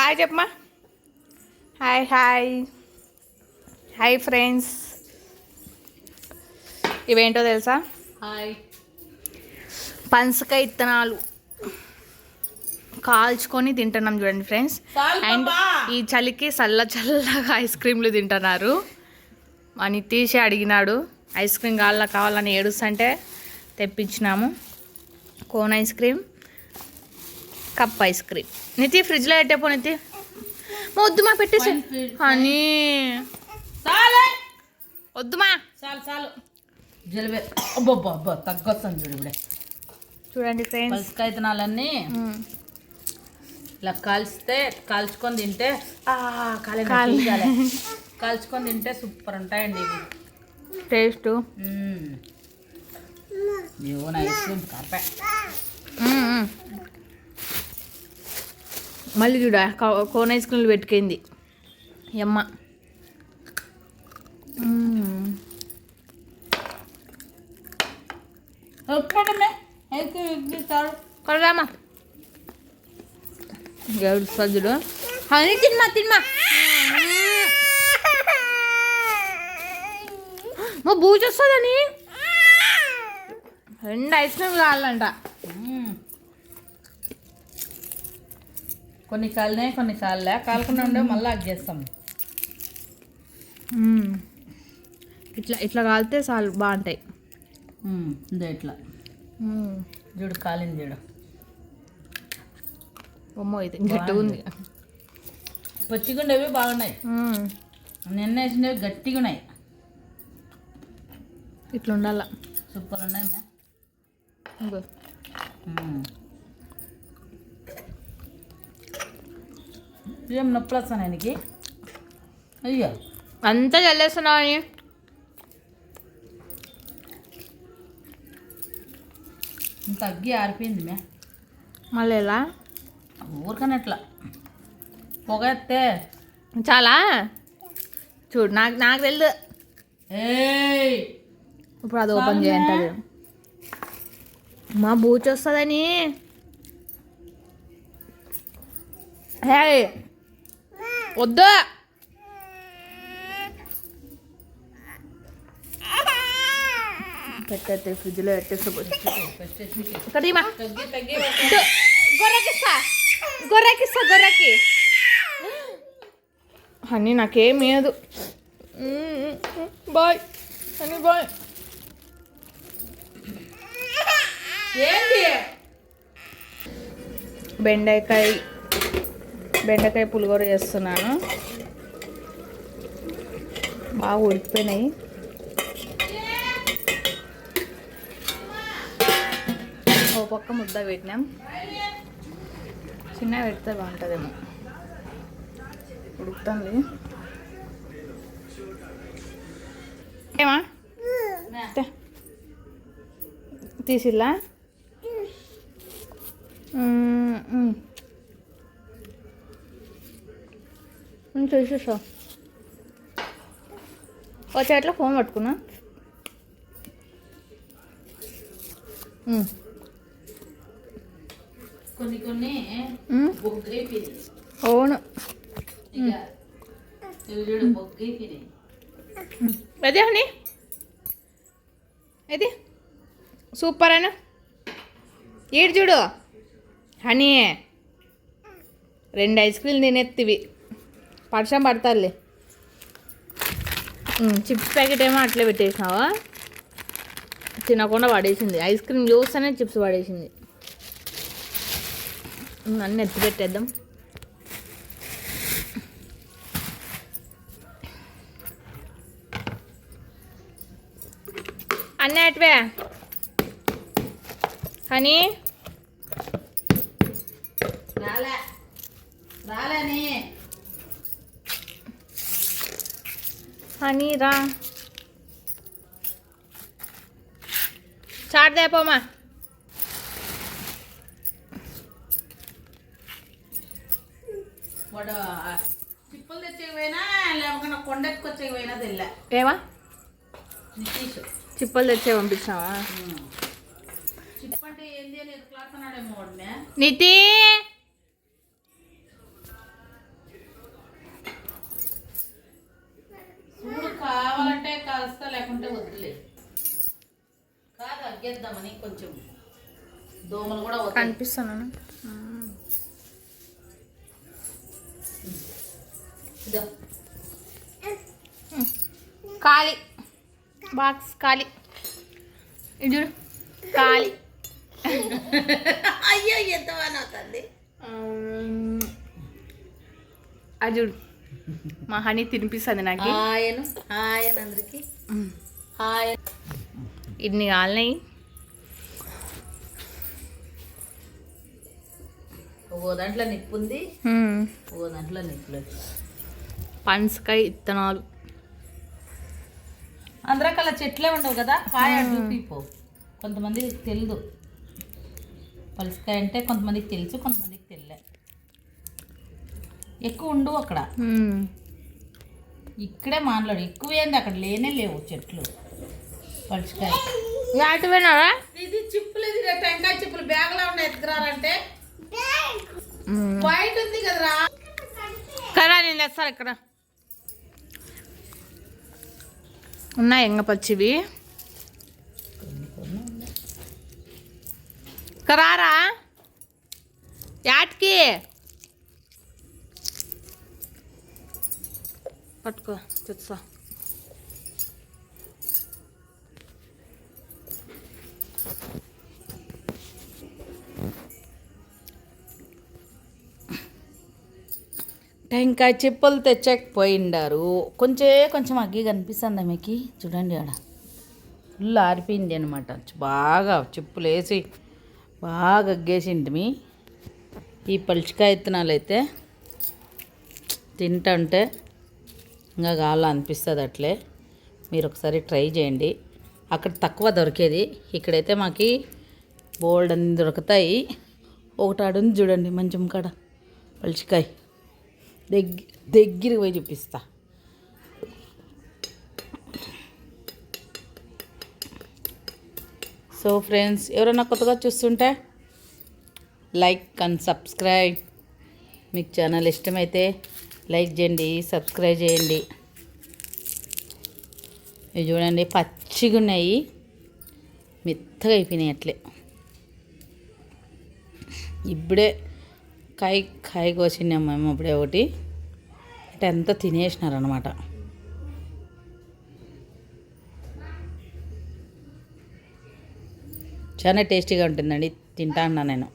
Hi చెప్పమా hi hi. Hi friends. ఇవేంటో తెలుసా? Hi. పనసకాయ ఇత్తనాలు కాల్చుకొని తింటున్నాం చూడండి ఫ్రెండ్స్. అండ్. ఈ చలికి చల్ల చల్లగా ఐస్ క్రీమ్లు తింటున్నారు. మా నితీష్ అడిగినాడు ఐస్ క్రీమ్ కావాలా కావాలని ఏడుస్తుంటే తెప్పించినాము. Cone ice cream. Cup ice cream. Niti ఫ్రిడ్జ్లో పెట్టేపో నితి. వద్దుమా పెట్టేసి. అని వద్దుమా. చాలు చాలు. జలబే. అబ్బబ్బా అబ్బా తగ్గొస్తాను చూడు ఇప్పుడే. చూడండి ఫ్రెండ్స్. పలుసుకాయ తినాలన్నీ. ఇలా కాల్చితే కాల్చుకొని తింటే. కాల్చుకొని తింటే సూపర్ ఉంటాయండి ఇవి. టేస్ట్. నా ఐస్ క్రీమ్ కరపే. మళ్ళీ చూడ కోన్ ఐస్ క్రీమ్లు పెట్టుకుంది. ఈ అమ్మ మ్మ్. ఒక్కడమే ఐస్ క్రీమ్ ఇప్పిస్తారు కొడదామా? ఏడు సజ్జుడు అని తిన్మా తిన్మా. మా బూజు వస్తుందని? రెండు ఐస్ క్రీమ్ కావాలంట మ్మ్. కొన్ని కాలినే కొన్ని కాలలే. కాలకుండా ఉండే మళ్ళీ అది చేస్తాం. మ్మ్. ఇట్లా ఇట్లా కాలితే చాలు బాగుంటాయి. ఇదో ఇట్లా. చూడు కాలింది చూడు. అమ్మో ఇది గట్టిగా ఉంది. పచ్చిగుండేవి బాగున్నాయి. మ్మ్. నిన్న వేసినవి గట్టిగా ఉన్నాయి. ఇట్లా ఉండాల. సూపర్ ఉన్నాయి మ్యా. ఇంకో. మ్మ్. ఏం నొప్పులు వస్తాను ఆయనకి అయ్యో. అంతా చల్లేస్తున్నావు అని అగ్గి ఆరిపోయింది మ్యా మళ్ళీ ఎలా? ఊరికని అట్లా. పొగ ఎత్తే. చాలా? చూడు నాకు నాకు తెలియదు ఇప్పుడు అది ఓపెన్ చేయంటది. మా బూచి వస్తుందని హే! వద్దు. పెట్టేస్తే ఫ్రిడ్జ్లో పెట్టేసి. గొర్రెకిస్తా. గొర్రెకిస్తా గొర్రెకి. హనీ నాకేం లేదు బాయ్. Honey bye. ఏంటి బెండకాయ. బెండకాయ పులిగోర చేస్తున్నాను. బాగా ఉడికిపోయినాయి. ఓ పక్క ముద్ద పెట్టినాం. చిన్న పెడితే బాగుంటుందేమో. ఉడుకుతుంది. ఏమా? తే. తీసిల్లా? చేసేసా. వచ్చేట్లా ఫోన్ పట్టుకున్నా. కొన్ని కొన్ని అవును. అదే హనీ? ఇది సూపర్ అను ఈడు చూడు. హనీ. రెండు ఐస్ క్రీమ్ తినేత్తివి. వర్షం పడతాలే చిప్స్ ప్యాకెట్ ఏమో అట్లే పెట్టేసినావా? తినకుండా పడేసింది. ఐస్ క్రీమ్ చూస్తేనే చిప్స్ పడేసింది. అన్నీ ఎత్తి పెట్టేద్దాం. అన్నీ అటువే. హనీ. రాలే. రాలేని హనీ రా చాట్ దేపోమా చిప్పులు తెచ్చేకపోయినా లేకపోతే కొండెత్తుకొచ్చేకపోయినా తెల్ల. ఏమా? చిప్పలు తెచ్చే పంపించావా నితి! లేకుంటే వద్దులే. కాదు అగ్గేద్దామని కొంచెం దోమలు కూడా కనిపిస్తున్నాను ఖాళీ. బాక్స్ ఖాళీ. ఇది ఖాళీ. అయ్యో ఎంత బాగా అవుతుంది అజుడు మా హనీ తినిపిస్తుంది నాకు. అందరికి హాయ్ ఇన్ని కాలినాయి ఓ దాంట్లో నిప్పు ఉంది. ఓ దాంట్లో నిప్పు లేదు పనసకాయ ఇత్తనాలు. అందరకల్లా చెట్లే ఉండవు కదా? కాయ చూపిపో కొంతమందికి తెలియదు పలుసుకాయ అంటే కొంతమందికి తెలుసు కొంతమందికి తెలియలే ఎక్కువ ఉండవు అక్కడ. ఇక్కడే మాట్లాడు. ఎక్కువ ఏంది అక్కడ లేనే లేవు చెట్లు. పలుసుకాయ యాటు పోయినారా ఇది చిప్పులు ఇది టెంకాయ చిప్పులు. బ్యాగ్లో ఉన్నాయి ఎత్తుకురారంటే వైట్ ఉంది కదరా. కదా నేను తెస్తాను ఇక్కడ. ఉన్నాయి ఎంగ పచ్చివి. కరారా యాటికి? పట్టుకో తెచ్చా టెంకాయ చెప్పులు తెచ్చకపోయిండారు. కొంచెం కొంచెం అగ్గి కనిపిస్తుంది మీకు చూడండి ఆడ. ఫుల్ ఆరిపోయింది అనమాట బాగా చెప్పులు వేసి బాగా అగ్గేసింది మీ. ఈ పలుచకాయ విత్తనాలు అయితే తింటుంటే ఇంకా కావాలా అనిపిస్తుంది అట్లే. మీరు ఒకసారి ట్రై చేయండి. అక్కడ తక్కువ దొరికేది. ఇక్కడైతే మాకు బోల్డ్ అన్ని దొరుకుతాయి. ఒకటి ఆడుంది చూడండి మంచం కాడ. పలుచకాయ. దగ్గర దగ్గరికి పోయి చూపిస్తా. సో ఫ్రెండ్స్ ఎవరైనా కొత్తగా చూస్తుంటే లైక్ అండ్ సబ్స్క్రైబ్. మీకు ఛానల్ ఇష్టమైతే లైక్ చేయండి సబ్స్క్రైబ్ చేయండి. ఇవి చూడండి పచ్చిగా ఉన్నాయి మెత్తగా అయిపోయినాయి అట్లే. ఇప్పుడే కాయ కాయ కోసినాం మేము ఇప్పుడే ఒకటి. అంటే అంతా తినేసినారనమాట చాలా టేస్టీగా ఉంటుందండి తింటా అన్నా నేను.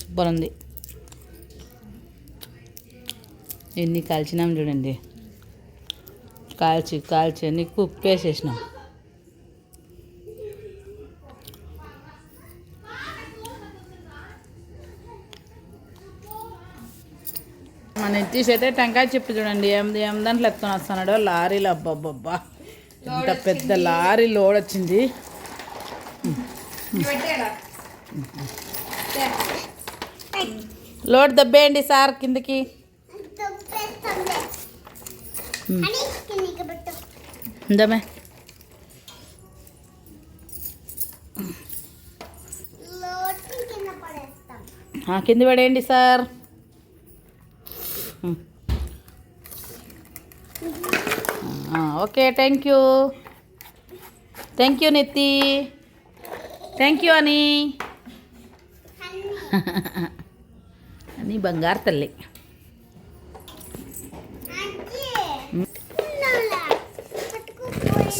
సూపర్ ఉంది. ఎన్ని కాల్చినాం చూడండి. కాల్చి కాల్చి అన్ని ఉప్పు వేసేసినాం మన ఎత్తీసి అయితే టెంకాయ చెప్పి చూడండి. ఎనిమిది ఎనిమిది దాంట్లో ఎత్తుకొని వస్తున్నాడు. లారీలో అబ్బబ్బబ్బా. ఎంత పెద్ద లారీ లోడ్ వచ్చింది. లోడ్ దబ్బేయండి సార్ కిందకి. ఉందమే ఆ, కింద పడేయండి సార్ ఆ, okay thank you thank you నెత్తి థ్యాంక్ యూ అని అని బంగారు తల్లి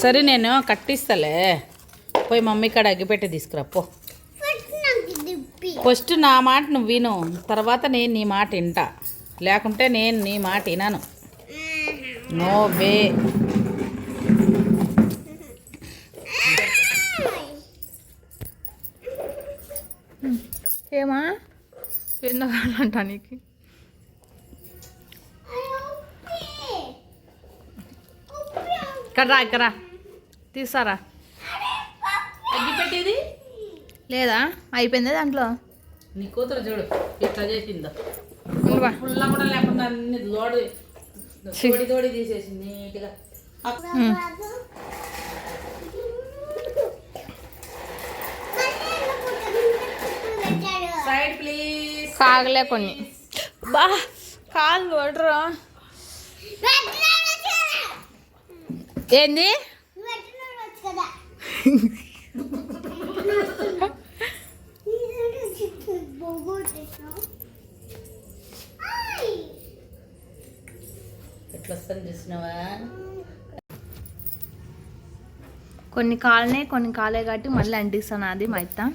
సరే నేను కట్టిస్తాలే. పోయి మమ్మీ కాడ అగ్గిపెట్టి తీసుకురా పో. ఫస్ట్ నా మాట నువ్వు విను తర్వాత నేను నీ మాట వింటా. లేకుంటే నేను నీ మాట వినను. నో వే ఏమా? ఎందుకు అంటా నీకు? ఇక్కడ రా ఇక్కడ రా. తీసారా? అగ్గిపెట్టేది లేదా? అయిపోయింది దాంట్లో? నీ కూతురు చూడు ఇట్లా చేసిందో. పుల్ల కూడా లేకుండా అన్ని లోడి తోడి తోడి తీసేసింది నీట్గా. సైడ్ ప్లీజ్ కాగలే కొన్ని. బా కాలు కొడరా ఏంది? ఎట్లా వస్తుంది చూసినావా? కొన్ని కాలనే కొన్ని కాలే కాబట్టి మళ్ళీ అంటిస్తాను. అది మైతా.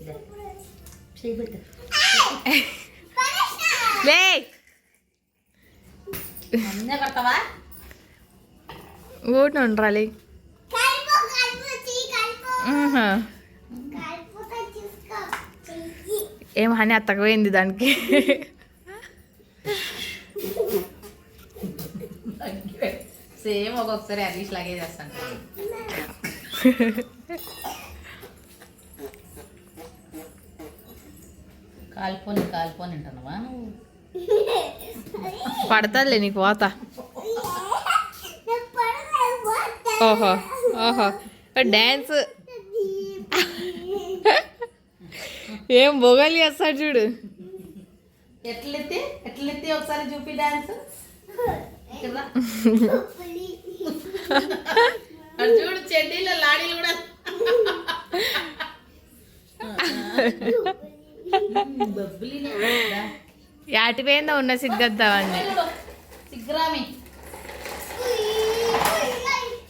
లే. అన్నీ ఊట ఉండాలి ఏం హనీ అత్తకపోయింది దానికి? సేమ్ ఒక్కొక్కసారి హరీష్ లాగే చేస్తాను. కాలిపోని కాలిపోని అంటున్నావా నువ్వు? పడతాదిలే నీకు పోతా ఓహో ఓహో. డ్యాన్స్ ఏం బొగలి చేస్తాడు చూడు. ఎట్లెత్తి ఎట్లెత్తి ఒకసారి చూపి అటు చూడు చెడ్డీలో లాడీలు కూడా. యాటిపోయిందో ఉన్న సిగ్గద్దామని చూడు, సిగ్గురామి పడుతుందిరా ఓడు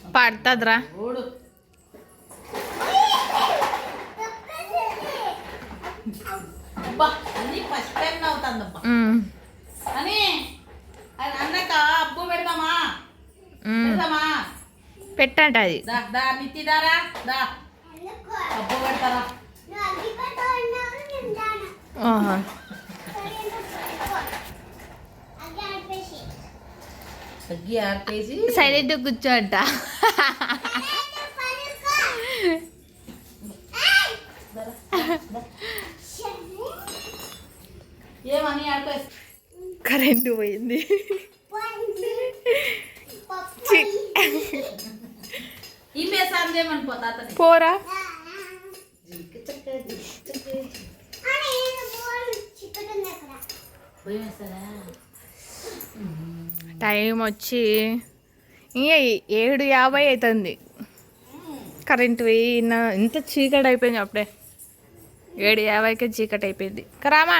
అబ్బా అన్ని ఫస్ట్ టైం నవ్వుతుందబ్బా అని అది అన్నక అబ్బు పెడదామా పెడదామా? పెట్టంట అది. ఓహో. సగ్గి ఆర్పేసి సైలెంట్ కూర్చోంట. ఏమని ఆర్పేసి కరెంటు పోయింది. పోరా. భయం వేస్తారా టైం వచ్చి ఇంకా ఏడు యాభై అవుతుంది కరెంట్ పోయి ఇంత చీకటి అయిపోయింది అప్పుడే. ఏడు యాభైకే చీకటి అయిపోయింది. కరామా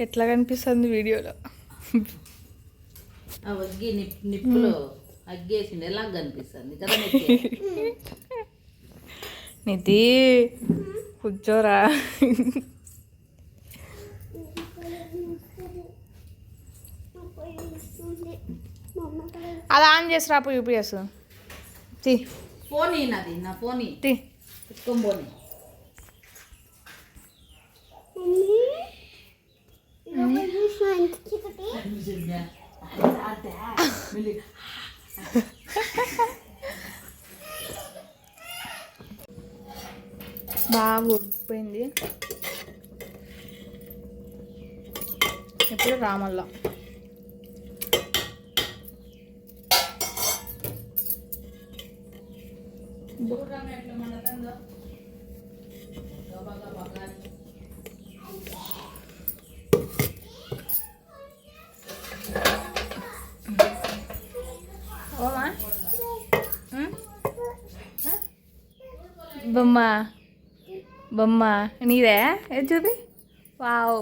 ఎట్లా కనిపిస్తుంది వీడియోలో? నిప్పులో అగ్గేసింది ఎలా కనిపిస్తుంది? కదా? నిధి కూర్చోరా. అలా ఆన్ చేసి రాపు యూపీఎస్. తీ ఫోన్ నాది నా ఫోన్ పెట్టుకొని బాగా ఉడికిపోయింది. ఇప్పుడు రామల్లా. ఓమా బొమ్మ. బొమ్మ. నీదే? ఏది చూపి వావ్.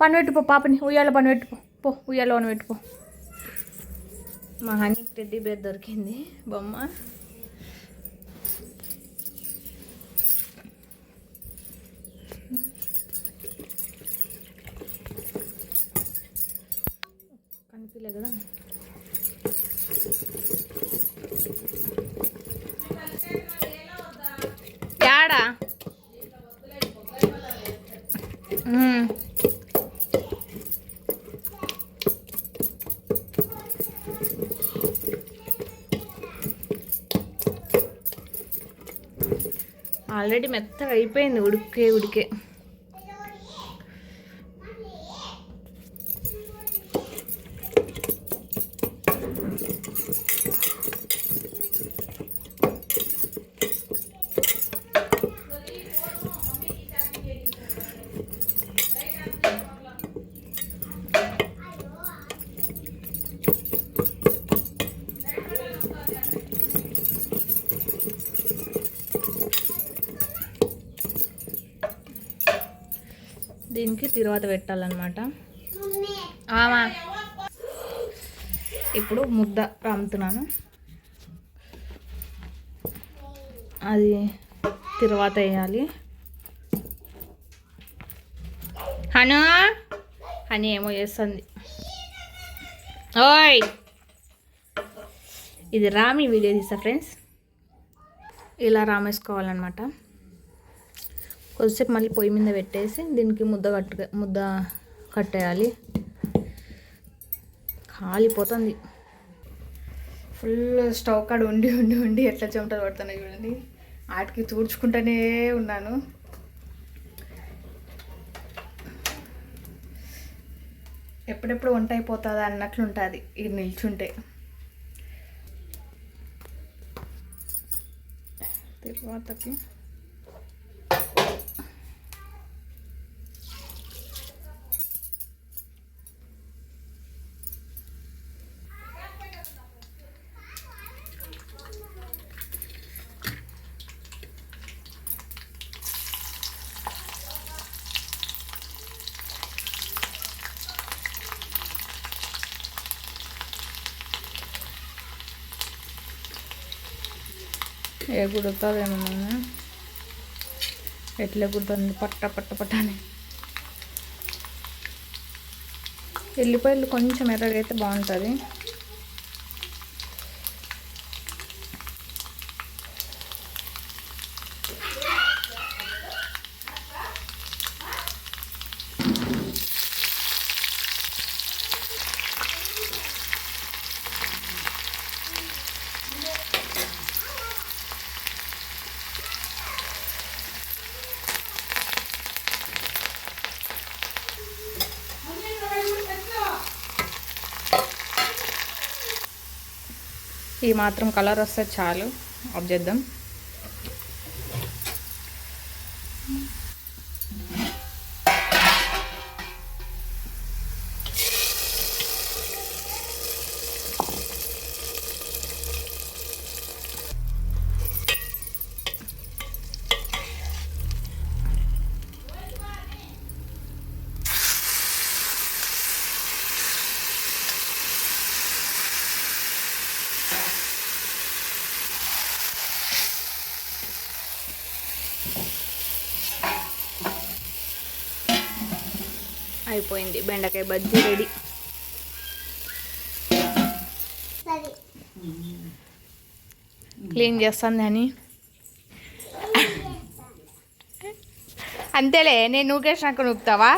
పని పెట్టుపో పాపని. ఉయ్యాల పని పెట్టుపో పో. ఉయ్యాల పని పెట్టుపో మా హనీ టెడ్డీ బేర్ దొరికింది. బొమ్మ. కనిపించలే కదా యాడా మ్మ్. ఆల్రెడీ మెత్తగా అయిపోయింది ఉడికే ఉడికే. దీనికి తర్వాత పెట్టాలన్నమాట. ఆమా. ఇప్పుడు ముద్ద రాముతున్నాను. అది తర్వాత వేయాలి. హను? హనీ ఏమో చేస్తుంది. ఓయ్. ఇది రామి వీడియో తీసా ఫ్రెండ్స్. ఇలా రామేసుకోవాలన్నమాట. కొద్దిసేపు మళ్ళీ పొయ్యి మీద పెట్టేసి దీనికి ముద్ద కట్టు ముద్ద కట్టేయాలి. కాలిపోతుంది. ఫుల్ స్టవ్ కాడ ఉండి ఉండి ఉండి ఎట్లా చెమటలు పడుతున్నాయి చూడండి. వాటికి తూడ్చుకుంటూనే ఉన్నాను. ఎప్పుడెప్పుడు వంట అయిపోతుందా అన్నట్లు ఉంటుంది ఇది నిల్చుంటే. తర్వాతకి ఏ కుడుతుందేమో ఎట్లా కుడుతుంది పట్ట పట్ట పట్ట అని ఎల్లిపాయలు కొంచెం ఎర్రగైతే బాగుంటుంది. ఈ మాత్రం కలర్ వస్తే చాలు. ఆఫ్ చేద్దాం. అయిపోయింది. బెండకాయ బజ్జీ రెడీ. క్లీన్ చేస్తుంది అని అంతేలే నేను నూకేసినాక నూపుతావా?